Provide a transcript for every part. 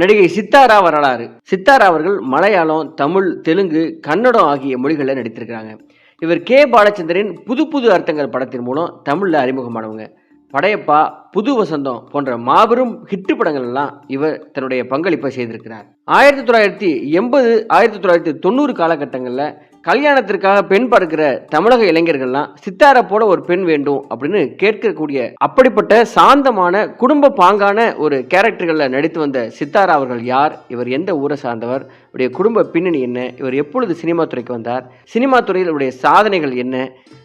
நடிகை சித்தாரா வரலாறு. சித்தாரா அவர்கள் மலையாளம் தமிழ் தெலுங்கு கன்னடம் ஆகிய மொழிகளில் நடித்திருக்கிறாங்க. இவர் கே. பாலச்சந்திரன் புது புது அர்த்தங்கள் படத்தின் மூலம் தமிழில் அறிமுகமானவங்க. படையப்பா புது வசந்தம் போன்ற மாபெரும் ஹிட்டு படங்கள் எல்லாம் இவர் தன்னுடைய பங்களிப்பை செய்திருக்கிறார். ஆயிரத்தி தொள்ளாயிரத்தி எண்பது ஆயிரத்தி தொள்ளாயிரத்தி தொண்ணூறு காலகட்டங்களில் கல்யாணத்திற்காக பெண் பார்க்கிற தமிழக இளைஞர்கள்லாம் சித்தாரை போல ஒரு பெண் வேண்டும் அப்படின்னு கேட்கக்கூடிய அப்படிப்பட்ட சாந்தமான குடும்ப பாங்கான ஒரு கேரக்டர்களில் நடித்து வந்த சித்தாரா அவர்கள் யார்? இவர் எந்த ஊரை சார்ந்தவர்? இவருடைய குடும்ப பின்னணி என்ன? இவர் எப்பொழுது சினிமா துறைக்கு வந்தார்? சினிமா துறையில் இவருடைய சாதனைகள் என்ன?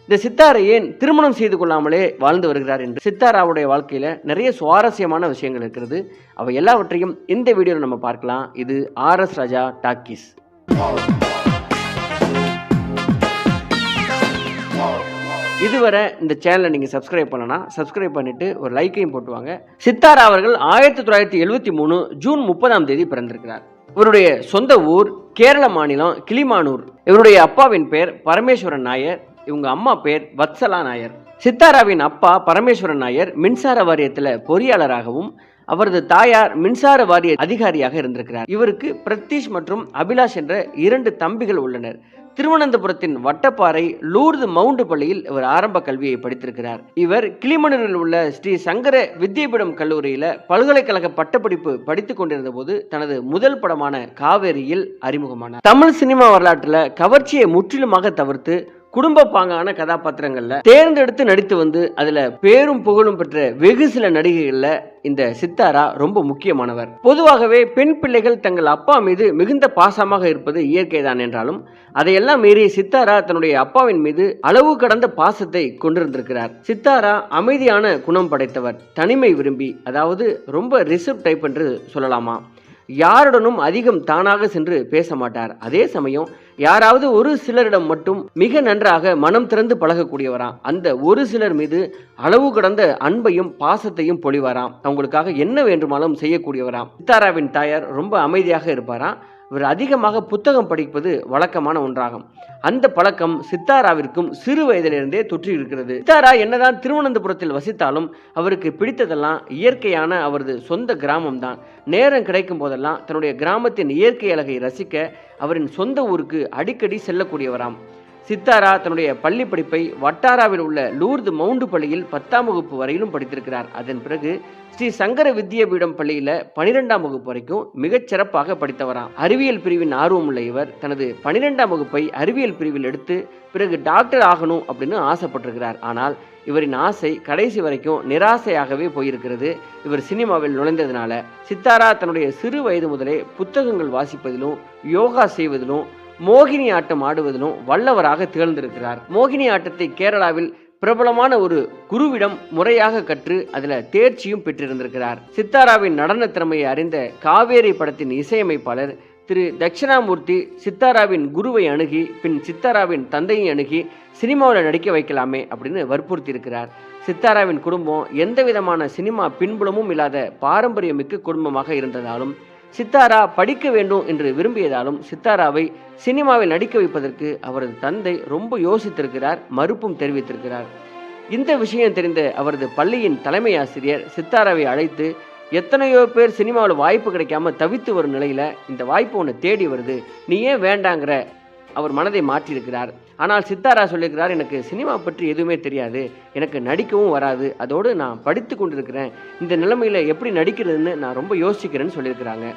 இந்த சித்தாரை ஏன் திருமணம் செய்து கொள்ளாமலே வாழ்ந்து வருகிறார் என்று சித்தாராவுடைய வாழ்க்கையில் நிறைய சுவாரஸ்யமான விஷயங்கள் இருக்கிறது. அவை எல்லாவற்றையும் இந்த வீடியோவில் நம்ம பார்க்கலாம். இது ஆர்எஸ் ராஜா டாக்கீஸ். இதுவரை இந்த சேனலை நீங்கள் சப்ஸ்கிரைப் பண்ணனா சப்ஸ்கிரைப் பண்ணிட்டு ஒரு லைக்கையும் போட்டுவாங்க. சித்தாரா அவர்கள் ஆயிரத்தி தொள்ளாயிரத்தி எழுபத்தி மூணு ஜூன் முப்பதாம் தேதி பிறந்திருக்கிறார். இவருடைய சொந்த ஊர் கேரள மாநிலம் கிளிமானூர். இவருடைய அப்பாவின் பெயர் பரமேஸ்வரன் நாயர். இவங்க அம்மா பேர் வத்சலா நாயர். சித்தாராவின் அப்பா பரமேஸ்வரன் நாயர் மின்சார வாரியத்தில் பொறியாளராகவும் அவரது தாயார் மின்சார வாரிய அதிகாரியாக இருந்திருக்கிறார். இவருக்கு பிரத்தீஷ் மற்றும் அபிலாஷ் என்ற இரண்டு தம்பிகள் உள்ளனர். திருவனந்தபுரத்தின் வட்டப்பாறை லூர்து மவுண்ட் பள்ளியில் இவர் ஆரம்ப கல்வியை படித்திருக்கிறார். இவர் கிளிமனூரில் உள்ள ஸ்ரீ சங்கர வித்யாபீடம் கல்லூரியில பல்கலைக்கழக பட்டப்படிப்பு படித்துக் கொண்டிருந்த போது தனது முதல் படமான காவேரியில் அறிமுகமானார். தமிழ் சினிமா வரலாற்றுல கவர்ச்சியை முற்றிலுமாக தவிர்த்து குடும்ப பாங்கான கதாபாத்திரங்கள்ல தேர்ந்தெடுத்து நடித்து வந்து அதுல பேரும் புகழும் பெற்ற வெகு சில நடிகைகள்ல இந்த சித்தாரா ரொம்ப முக்கியமானவர். பொதுவாகவே பெண் பிள்ளைகள் தங்கள் அப்பா மீது மிகுந்த பாசமாக இருப்பது இயற்கைதான் என்றாலும் அதையெல்லாம் மீறி சித்தாரா தன்னுடைய அப்பாவின் மீது அளவு கடந்த பாசத்தை கொண்டிருந்திருக்கிறார். சித்தாரா அமைதியான குணம் படைத்தவர் தனிமை விரும்பி அதாவது ரொம்ப ரிசர்வ் டைப் என்று சொல்லலாமா? யாருடனும் அதிகம் தானாக சென்று பேச மாட்டார். அதே சமயம் யாராவது ஒரு சிலரிடம் மட்டும் மிக நன்றாக மனம் திறந்து பழகக்கூடியவராம். அந்த ஒரு சிலர் மீது அளவு கடந்த அன்பையும் பாசத்தையும் பொழிவாராம். அவங்களுக்காக என்ன வேண்டுமானாலும் செய்யக்கூடியவராம். சித்தாராவின் தாயார் ரொம்ப அமைதியாக இருப்பாராம். இவர் அதிகமாக புத்தகம் படிப்பது வழக்கமான ஒன்றாகும். அந்த பழக்கம் சித்தாராவிற்கும் சிறு வயதிலிருந்தே தொற்றி இருக்கிறது சித்தாரா என்னதான் திருவனந்தபுரத்தில் வசித்தாலும் அவருக்கு பிடித்ததெல்லாம் இயற்கையான அவரது சொந்த கிராமம் தான் நேரம் கிடைக்கும் போதெல்லாம் தன்னுடைய கிராமத்தின் இயற்கை அழகை ரசிக்க அவரின் சொந்த ஊருக்கு அடிக்கடி செல்லக்கூடியவராம். சித்தாரா தன்னுடைய பள்ளி படிப்பை வட்டாராவில் உள்ள லூர்து மவுண்டு பள்ளியில் பத்தாம் வகுப்பு வரையிலும் படித்திருக்கிறார். அதன் பிறகு ஸ்ரீ சங்கர வித்யாபீடம் பள்ளியில் பனிரெண்டாம் வகுப்பு வரைக்கும் மிகச் சிறப்பாக படித்தவராம். அறிவியல் பிரிவின் ஆர்வமுள்ள இவர் தனது பனிரெண்டாம் வகுப்பை அறிவியல் பிரிவில் எடுத்து பிறகு டாக்டர் ஆகணும் அப்படின்னு ஆசைப்பட்டிருக்கிறார். ஆனால் இவரின் ஆசை கடைசி வரைக்கும் நிராசையாகவே போயிருக்கிறது. இவர் சினிமாவில் நுழைந்ததுனால சித்தாரா தன்னுடைய சிறு வயது முதலே புத்தகங்கள் வாசிப்பதிலும் யோகா செய்வதிலும் மோகினி ஆட்டம் ஆடுவதிலும் வல்லவராக திகழ்ந்திருக்கிறார். மோகினி ஆட்டத்தை கேரளாவில் பிரபலமான ஒரு குருவிடம் முறையாக கற்று அதில் தேர்ச்சியும் பெற்றிருந்திருக்கிறார். சித்தாராவின் நடன திறமையை அறிந்த காவேரி படத்தின் இசையமைப்பாளர் திரு தட்சிணாமூர்த்தி சித்தாராவின் குருவை அணுகி பின் சித்தாராவின் தந்தையை அணுகி சினிமாவில் நடிக்க வைக்கலாமே அப்படின்னு வற்புறுத்தி இருக்கிறார் சித்தாராவின் குடும்பம் எந்த விதமான சினிமா பின்புலமும் இல்லாத பாரம்பரியமிக்க குடும்பமாக இருந்ததாலும் சித்தாரா படிக்க வேண்டும் என்று விரும்பியதாலும் சித்தாராவை சினிமாவில் நடிக்க வைப்பதற்கு அவரது தந்தை ரொம்ப யோசித்திருக்கிறார் மறுப்பும் தெரிவித்திருக்கிறார். இந்த விஷயம் தெரிந்த அவரது பள்ளியின் தலைமை ஆசிரியர் சித்தாராவை அழைத்து எத்தனையோ பேர் சினிமாவில் வாய்ப்பு கிடைக்காம தவித்து வரும் நிலையில இந்த வாய்ப்பு ஒன்று தேடி வருது. நீ ஏன் வேண்டாங்கிற? அவர் மனதை மாற்றியிருக்கிறார். ஆனால் சித்தாரா சொல்லியிருக்கிறார் எனக்கு சினிமா பற்றி எதுவுமே தெரியாது. எனக்கு நடிக்கவும் வராது. அதோடு நான் படித்து கொண்டிருக்கிறேன். இந்த நிலைமையில் எப்படி நடிக்கிறதுன்னு நான் ரொம்ப யோசிக்கிறேன்னு சொல்லியிருக்கிறாங்க.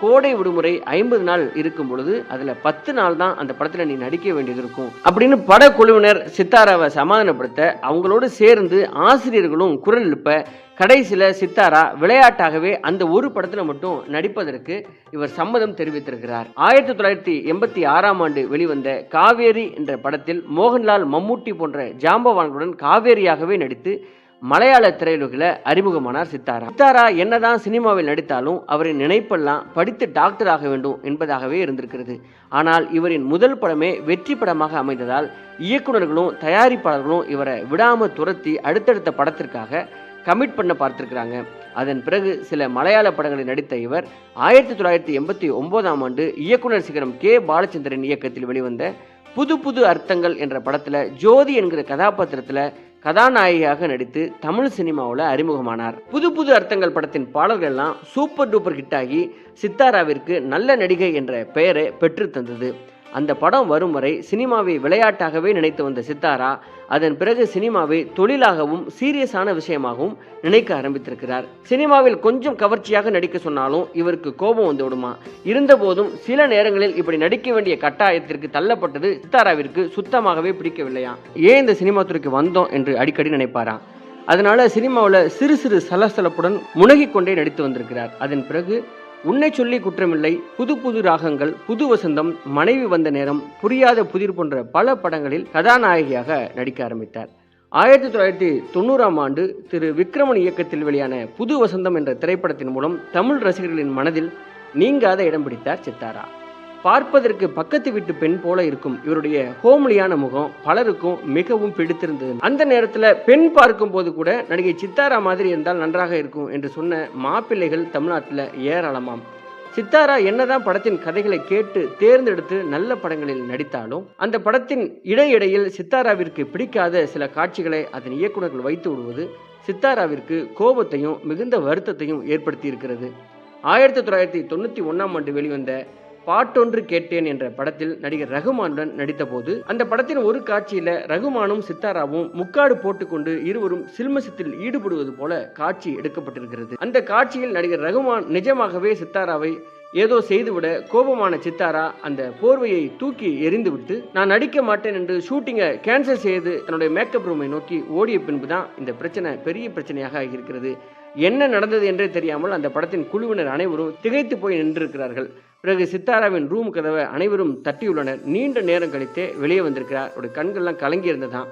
கோடை விடுமுறை ஐம்பது நாள் இருக்கும் பொழுது அதில் பத்து நாள் தான் அந்த படத்தில் நீ நடிக்க வேண்டியது இருக்கும். அப்படின்னு படக்குழுவினர் சித்தாராவை சமாதானப்படுத்த அவங்களோடு சேர்ந்து ஆசிரியர்களும் குரல் எழுப்ப கடைசியில் சித்தாரா விளையாட்டாகவே அந்த ஒரு படத்தில் மட்டும் நடிப்பதற்கு இவர் சம்மதம் தெரிவித்திருக்கிறார். ஆயிரத்தி தொள்ளாயிரத்தி எண்பத்தி ஆறாம் ஆண்டு வெளிவந்த காவேரி என்ற படத்தில் மோகன்லால் மம்மூட்டி போன்ற ஜாம்பவான்களுடன் காவேரியாகவே நடித்து மலையாள திரையுலகில் அறிமுகமானார் சித்தாரா. சித்தாரா என்னதான் சினிமாவில் நடித்தாலும் அவரின் நினைப்பெல்லாம் படித்து டாக்டர் ஆக வேண்டும் என்பதாகவே இருந்திருக்கிறது. ஆனால் இவரின் முதல் படமே வெற்றி படமாக அமைந்ததால் இயக்குனர்களும் தயாரிப்பாளர்களும் இவரை விடாம துரத்தி அடுத்தடுத்த படத்திற்காக கமிட் பண்ண பார்த்திருக்கிறாங்க. அதன் பிறகு சில மலையாள படங்களில் நடித்த இவர் ஆயிரத்தி தொள்ளாயிரத்தி எண்பத்தி ஒன்பதாம் ஆண்டு இயக்குனர் சிகரம் கே. பாலச்சந்திரன் இயக்கத்தில் வெளிவந்த புது புது அர்த்தங்கள் என்ற படத்தில் ஜோதி என்கிற கதாபாத்திரத்தில் கதாநாயகியாக நடித்து தமிழ் சினிமாவில் அறிமுகமானார். புது புது அர்த்தங்கள் படத்தின் பாடல்கள்லாம் சூப்பர் டூப்பர் ஹிட் ஆகி சித்தாராவிற்கு நல்ல நடிகை என்ற பெயரை பெற்று தந்தது. அந்த படம் வரும் வரை சினிமாவை விளையாட்டாகவே நினைத்து வந்த சித்தாரா அதன் பிறகு சினிமாவை தொழிலாகவும் சீரியஸான விஷயமாகவும் நினைக்க ஆரம்பித்திருக்கிறார். சினிமாவில் கொஞ்சம் கவர்ச்சியாக நடிக்க சொன்னாலும் இவருக்கு கோபம் வந்து விடுமா? இருந்தபோதும் சில நேரங்களில் இப்படி நடிக்க வேண்டிய கட்டாயத்திற்கு தள்ளப்பட்டது சித்தாராவிற்கு சுத்தமாகவே பிடிக்கவில்லையா? ஏன் இந்த சினிமா துறைக்கு வந்தோம் என்று அடிக்கடி நினைப்பாராம் அதனால சினிமாவில் சிறு சிறு சலசலப்புடன் முனகிக் கொண்டே நடித்து வந்திருக்கிறார். அதன் பிறகு உன்னை சொல்லி குற்றமில்லை. புது புது ராகங்கள் புது வசந்தம் மனைவி வந்த நேரம் புரியாத புதிர் போன்ற பல படங்களில் கதாநாயகியாக நடிக்க ஆரம்பித்தார். ஆயிரத்தி தொள்ளாயிரத்தி தொண்ணூறாம் ஆண்டு திரு விக்ரமன் இயக்கத்தில் வெளியான புது வசந்தம் என்ற திரைப்படத்தின் மூலம் தமிழ் ரசிகர்களின் மனதில் நீங்காத இடம் பிடித்தார் சித்தாரா. பார்ப்பதற்கு பக்கத்து வீட்டு பெண் போல இருக்கும். இவருடைய ஹோம்லியான முகம் பலருக்கும் மிகவும் பிடித்திருந்தது. அந்த நேரத்துல பெண் பார்க்கும் போது கூட நடிகை சித்தாரா மாதிரி இருந்தால் நன்றாக இருக்கும் என்று சொன்ன மாப்பிள்ளைகள் தமிழ்நாட்டில் ஏராளமாம். சித்தாரா என்னதான் படத்தின் கதைகளை கேட்டு தேர்ந்தெடுத்து நல்ல படங்களில் நடித்தாலும் அந்த படத்தின் இடையிடையில் சித்தாராவிற்கு பிடிக்காத சில காட்சிகளை அதன் இயக்குநர்கள் வைத்து விடுவது சித்தாராவிற்கு கோபத்தையும் மிகுந்த வருத்தத்தையும் ஏற்படுத்தி இருக்கிறது ஆயிரத்தி தொள்ளாயிரத்தி தொண்ணூற்றி ஒன்றாம் ஆண்டு வெளிவந்த பாட்டொன்று கேட்டேன் என்ற படத்தில் நடிகர் ரகுமானுடன் நடித்த போது அந்த படத்தின் ஒரு காட்சியில ரகுமானும் சித்தாராவும் முக்காடு போட்டுக்கொண்டு இருவரும் சில்மசத்தில் ஈடுபடுவது போல காட்சி எடுக்கப்பட்டிருக்கிறது. அந்த காட்சியில் நடிகர் ரகுமான் நிஜமாகவே சித்தாராவை ஏதோ செய்துவிட கோபமான சித்தாரா அந்த போர்வையை தூக்கி எறிந்துவிட்டு நான் நடிக்க மாட்டேன் என்று ஷூட்டிங்கை கேன்சல் செய்து தன்னுடைய மேக்கப் ரூமை நோக்கி ஓடிய பின்பு தான் இந்த பிரச்சனை பெரிய பிரச்சனையாக இருக்கிறது. என்ன நடந்தது என்றே தெரியாமல் அந்த படத்தின் குழுவினர் அனைவரும் திகைத்து போய் நின்றிருக்கிறார்கள். பிறகு சித்தாராவின் ரூம் கதவை அனைவரும் தட்டியுள்ளனர். நீண்ட நேரம் கழித்தே வெளியே வந்திருக்கிறார். அவருடைய கண்கள்லாம் கலங்கியிருந்ததான்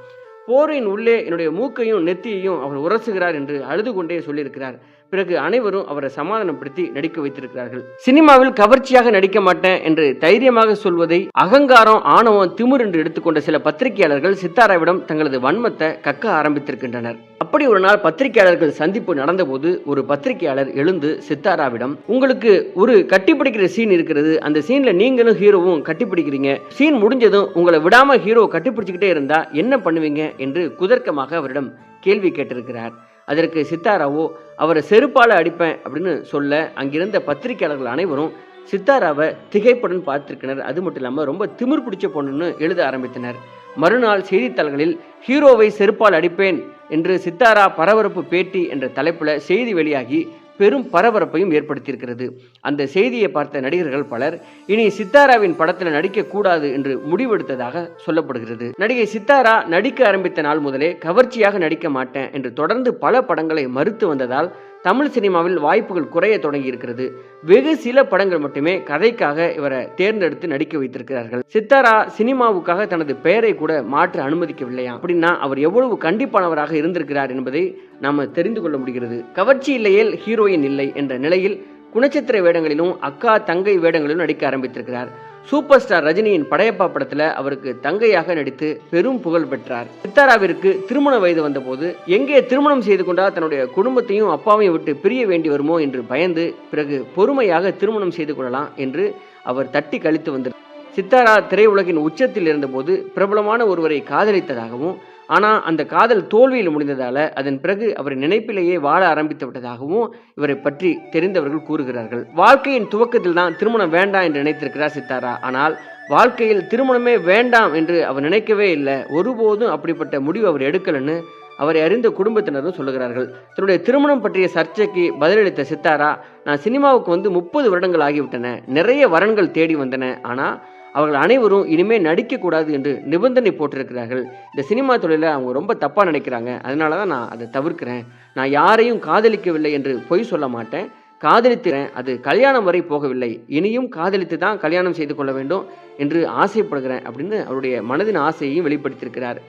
போரின் உள்ளே என்னுடைய மூக்கையும் நெத்தியையும் அவர் உரசுகிறார் என்று அழுது கொண்டே சொல்லியிருக்கிறார். பிறகு அனைவரும் அவரை சமாதானப்படுத்தி நடிக்க வைத்திருக்கிறார்கள். சினிமாவில் கவர்ச்சியாக நடிக்க மாட்டேன் என்று தைரியமாக சொல்வதை அகங்காரம் ஆணவம் திமிர் என்று எடுத்துக்கொண்ட சில பத்திரிகையாளர்கள் சித்தாராவிடம் தங்களது வன்மத்தை கக்க ஆரம்பித்திருக்கின்றனர். அப்படி ஒரு நாள் பத்திரிகையாளர்கள் சந்திப்பு நடந்தபோது ஒரு பத்திரிகையாளர் எழுந்து சித்தாராவிடம் உங்களுக்கு ஒரு கட்டிப்பிடிக்கிற சீன் இருக்கிறது. அந்த சீன்ல நீங்களும் ஹீரோவும் கட்டிப்பிடிக்கிறீங்க. சீன் முடிஞ்சதும் உங்களை விடாம ஹீரோ கட்டிப்பிடிச்சுக்கிட்டே இருந்தா என்ன பண்ணுவீங்க? என்று குதர்க்கமாக அவரிடம் கேள்வி கேட்டிருக்கிறார். அதற்கு சித்தாராவோ அவரை செருப்பால் அடிப்பேன் அப்படின்னு சொல்ல அங்கிருந்த பத்திரிகையாளர்கள் அனைவரும் சித்தாராவை திகைப்புடன் பார்த்திருக்கினர். அது மட்டும் இல்லாமல் ரொம்ப திமிர் பிடிச்ச பொண்ணுன்னு எழுத ஆரம்பித்தனர். மறுநாள் செய்தித்தாள்களில் ஹீரோவை செருப்பால் அடிப்பேன் என்று சித்தாரா பரபரப்பு பேட்டி என்ற தலைப்பில் செய்தி வெளியாகி பெரும் பரபரப்பையும் ஏற்படுத்தியிருக்கிறது. அந்த செய்தியை பார்த்த நடிகர்கள் பலர் இனி சித்தாராவின் படத்தில் நடிக்கக்கூடாது என்று முடிவெடுத்ததாக சொல்லப்படுகிறது. நடிகை சித்தாரா நடிக்க ஆரம்பித்த நாள் முதலே கவர்ச்சியாக நடிக்க மாட்டேன் என்று தொடர்ந்து பல படங்களை மறுத்து வந்ததால் தமிழ் சினிமாவில் வாய்ப்புகள் குறைய தொடங்கி இருக்கிறது வெகு சில படங்கள் மட்டுமே கதைக்காக இவரை தேர்ந்தெடுத்து நடிக்க வைத்திருக்கிறார்கள். சித்தாரா சினிமாவுக்காக தனது பெயரை கூட மாற்ற அனுமதிக்கவில்லையா? அப்படின்னா அவர் எவ்வளவு கண்டிப்பானவராக இருந்திருக்கிறார் என்பதை நாம தெரிந்து கொள்ள முடிகிறது. கவர்ச்சி இல்லையேல் ஹீரோயின் இல்லை என்ற நிலையில் குணச்சித்திர வேடங்களிலும் அக்கா தங்கை வேடங்களிலும் நடிக்க ஆரம்பித்திருக்கிறார். சூப்பர் ஸ்டார் ரஜினியின் படையப்பா படத்துல அவருக்கு தங்கையாக நடித்து பெரும் புகழ் பெற்றார். சித்தாராவிற்கு திருமண வயது வந்தபோது எங்கே திருமணம் செய்து கொண்டால் தன்னுடைய குடும்பத்தையும் அப்பாவையும் விட்டு பிரிய வேண்டி வருமோ என்று பயந்து பிறகு பொறுமையாக திருமணம் செய்து கொள்ளலாம் என்று அவர் தட்டி கழித்து வந்தார் சித்தாரா திரையுலகின் உச்சத்தில் இருந்தபோது பிரபலமான ஒருவரை காதலித்ததாகவும் ஆனால் அந்த காதல் தோல்வியில் முடிந்ததால் அதன் பிறகு அவர் நினைப்பிலேயே வாழ ஆரம்பித்து விட்டதாகவும் இவரை பற்றி தெரிந்தவர்கள் கூறுகிறார்கள். வாழ்க்கையின் துவக்கத்தில் தான் திருமணம் வேண்டாம் என்று நினைத்திருக்கிறார் சித்தாரா. ஆனால் வாழ்க்கையில் திருமணமே வேண்டாம் என்று அவர் நினைக்கவே இல்லை. ஒருபோதும் அப்படிப்பட்ட முடிவு அவர் எடுக்கலன்னு அவரை அறிந்த குடும்பத்தினரும் சொல்லுகிறார்கள். தன்னுடைய திருமணம் பற்றிய சர்ச்சைக்கு பதிலளித்த சித்தாரா நான் சினிமாவுக்கு வந்து முப்பது வருடங்கள் ஆகிவிட்டன. நிறைய வரன்கள் தேடி வந்தன. ஆனால் அவர்கள் அனைவரும் இனிமே நடிக்கக்கூடாது என்று நிபந்தனை போட்டிருக்கிறார்கள். இந்த சினிமா தொழிலை அவங்க ரொம்ப தப்பாக நினைக்கிறாங்க. அதனால தான் நான் அதை தவிர்க்கிறேன். நான் யாரையும் காதலிக்கவில்லை என்று பொய் சொல்ல மாட்டேன். காதலிக்கிறேன் அது கல்யாணம் வரை போகவில்லை. இனியும் காதலித்து தான் கல்யாணம் செய்து கொள்ள வேண்டும் என்று ஆசைப்படுகிறேன் அப்படின்னு அவருடைய மனதின் ஆசையையும் வெளிப்படுத்தியிருக்கிறார்.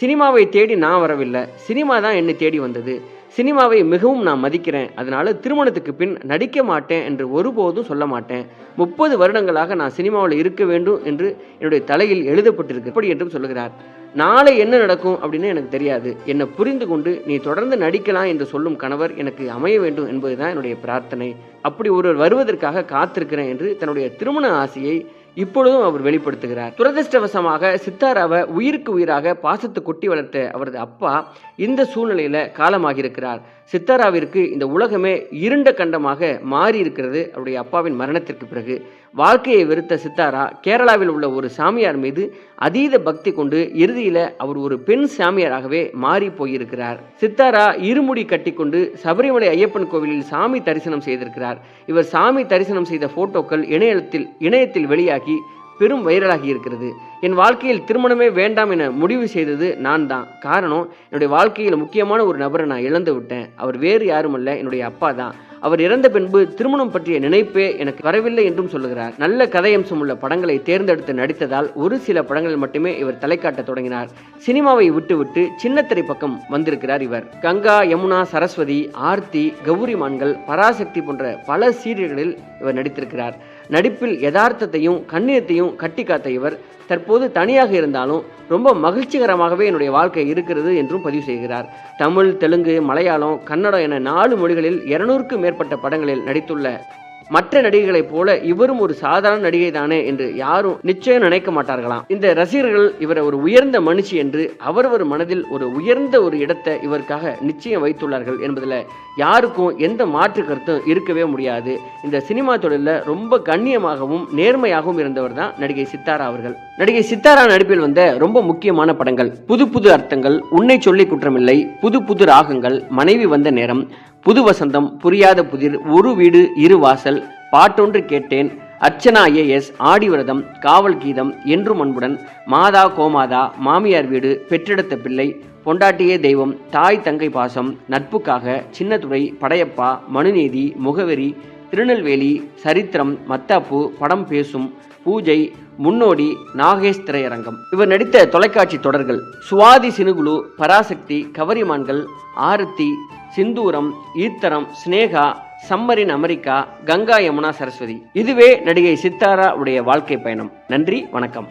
சினிமாவை தேடி நான் வரவில்லை. சினிமா தான் என்னை தேடி வந்தது. சினிமாவை மிகவும் நான் மதிக்கிறேன். அதனால திருமணத்துக்கு பின் நடிக்க மாட்டேன் என்று ஒருபோதும் சொல்ல மாட்டேன். முப்பது வருடங்களாக நான் சினிமாவில் இருக்க வேண்டும் என்று என்னுடைய தலையில் எழுதப்பட்டிருக்கு. எப்படி என்றும் சொல்லுகிறார். நாளை என்ன நடக்கும்? அப்படின்னு எனக்கு தெரியாது. என்னை புரிந்து கொண்டு நீ தொடர்ந்து நடிக்கலாம் என்று சொல்லும் கணவர் எனக்கு அமைய வேண்டும் என்பதுதான் என்னுடைய பிரார்த்தனை. அப்படி ஒருவர் வருவதற்காக காத்திருக்கிறேன் என்று தன்னுடைய திருமண ஆசையை இப்பொழுதும் அவர் வெளிப்படுத்துகிறார். துரதிருஷ்டவசமாக சித்தாராவை உயிருக்கு உயிராக பாசத்தை கொட்டி வளர்த்த அவரது அப்பா இந்த சூழ்நிலையில காலமாகியிருக்கிறார். சித்தாராவிற்கு இந்த உலகமே இருண்ட கண்டமாக மாறி இருக்கிறது அவருடைய அப்பாவின் மரணத்திற்கு பிறகு. வாழ்க்கையை வெறுத்த சித்தாரா கேரளாவில் உள்ள ஒரு சாமியார் மீது அதீத பக்தி கொண்டு இறுதியில் அவர் ஒரு பெண் சாமியாராகவே மாறி போயிருக்கிறார். சித்தாரா இருமுடி கட்டிக்கொண்டு சபரிமலை ஐயப்பன் கோவிலில் சாமி தரிசனம் செய்திருக்கிறார். இவர் சாமி தரிசனம் செய்த போட்டோக்கள் இணையத்தில் இணையத்தில் வெளியாகி பெரும் வைரலாகி இருக்கிறது. என் வாழ்க்கையில் திருமணமே வேண்டாம் என முடிவு செய்தது நான் தான். காரணம் என்னுடைய வாழ்க்கையில் முக்கியமான ஒரு நபரை நான் இழந்து விட்டேன். அவர் வேறு யாருமல்ல என்னுடைய அப்பா தான். அவர் இறந்த பின்பு திருமணம் பற்றிய நினைப்பே எனக்கு வரவில்லை என்றும் சொல்லுகிறார். நல்ல கதையம்சம் உள்ள படங்களை தேர்ந்தெடுத்து நடித்ததால் ஒரு சில படங்களில் மட்டுமே இவர் தலை தொடங்கினார். சினிமாவை விட்டுவிட்டு சின்னத்திரை பக்கம் வந்திருக்கிறார் இவர். கங்கா யமுனா சரஸ்வதி ஆர்த்தி கௌரிமான்கள் பராசக்தி போன்ற பல சீரியல்களில் இவர் நடித்திருக்கிறார். நடிப்பில் யதார்த்தத்தையும் கண்ணியத்தையும் கட்டி காத்த இவர் தற்போது தனியாக இருந்தாலும் ரொம்ப மகிழ்ச்சிகரமாகவே என்னுடைய வாழ்க்கை இருக்கிறது என்றும் பதிவு செய்கிறார். தமிழ் தெலுங்கு மலையாளம் கன்னடம் என நாலு மொழிகளில் இருநூறுக்கும் மேற்பட்ட படங்களில் நடித்துள்ள மற்ற நடிகைகளைப் போல இவரும் ஒரு சாதாரண நடிகை தானே என்று யாரும் நிச்சயம் நினைக்க மாட்டார்களாம். இந்த ரசிகர்கள் இவரை ஒரு உயர்ந்த மனுஷி என்று அவரவர் மனதில் ஒரு உயர்ந்த ஒரு இடத்தை இவருக்காக நிச்சயம் வைத்துள்ளார்கள் என்பதில் யாருக்கும் எந்த மாற்று கருத்தும் இருக்கவே முடியாது. இந்த சினிமா தொழிலில் ரொம்ப கண்ணியமாகவும் நேர்மையாகவும் இருந்தவர் தான் நடிகை சித்தாரா அவர்கள். நடிகை சித்தாரா நடிப்பில் வந்த ரொம்ப முக்கியமான படங்கள். புது புது அர்த்தங்கள் உன்னை சொல்லி குற்றமில்லை புது புது ராகங்கள் மனைவி வந்த நேரம் புது வசந்தம் புரியாத புதிர் ஒரு வீடு இரு வாசல் பாட்டொன்று கேட்டேன். அர்ச்சனா ஐஏஎஸ் ஆடிவிரதம் காவல் கீதம் என்றும் அன்புடன் மாதா கோமாதா மாமியார் வீடு பெற்றெடுத்த பிள்ளை பொண்டாட்டியே தெய்வம் தாய் தங்கை பாசம் நட்புக்காக சின்னத்துறை படையப்பா மனுநீதி முகவரி திருநெல்வேலி சரித்திரம் மத்தாப்பு படம் பேசும் பூஜை முன்னோடி நாகேஷ் திரையரங்கம். இவர் நடித்த தொலைக்காட்சி தொடர்கள் சுவாதி சினுகுலு பராசக்தி கவரிமான்கள் ஆரத்தி சிந்தூரம் ஈத்தரம் ஸ்னேகா சம்மரின் அமெரிக்கா கங்கா யமுனா சரஸ்வதி. இதுவே நடிகை சித்தாரா உடைய வாழ்க்கை பயணம். நன்றி வணக்கம்.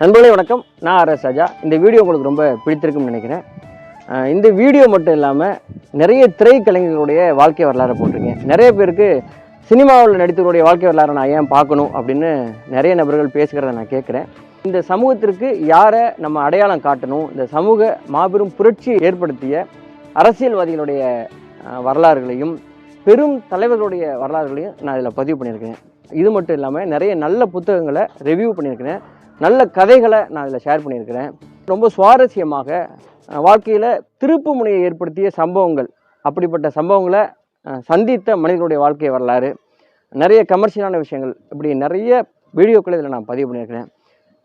நண்பர்களே வணக்கம். நான் ஆர் எஸ் ராஜா. இந்த வீடியோ உங்களுக்கு ரொம்ப பிடித்திருக்கும்னு நினைக்கிறேன். இந்த வீடியோ மட்டும் இல்லாமல் நிறைய திரைக்கலைஞர்களுடைய வாழ்க்கை வரலாறு போட்டிருக்கேன். நிறைய பேருக்கு சினிமாவில் நடித்தவருடைய வாழ்க்கை வரலாறை நான் ஏன் பார்க்கணும் அப்படின்னு நிறைய நபர்கள் பேசுகிறத நான் கேட்குறேன். இந்த சமூகத்திற்கு யாரை நம்ம அடையாளம் காட்டணும்? இந்த சமூக மாபெரும் புரட்சி ஏற்படுத்திய அரசியல்வாதிகளுடைய வரலாறுகளையும் பெரும் தலைவர்களுடைய வரலாறுகளையும் நான் இதில் பதிவு பண்ணியிருக்கேன். இது மட்டும் இல்லாமல் நிறைய நல்ல புத்தகங்களை ரிவ்யூ பண்ணியிருக்கிறேன் நல்ல கதைகளை நான் இதில் ஷேர் பண்ணியிருக்கிறேன். ரொம்ப சுவாரஸ்யமாக வாழ்க்கையில் திருப்பு முனையை ஏற்படுத்திய சம்பவங்கள் அப்படிப்பட்ட சம்பவங்களை சந்தித்த மனிதனுடைய வாழ்க்கை வரலாறு நிறைய கமர்ஷியலான விஷயங்கள் இப்படி நிறைய வீடியோக்களை இதில் நான் பதிவு பண்ணியிருக்கிறேன்.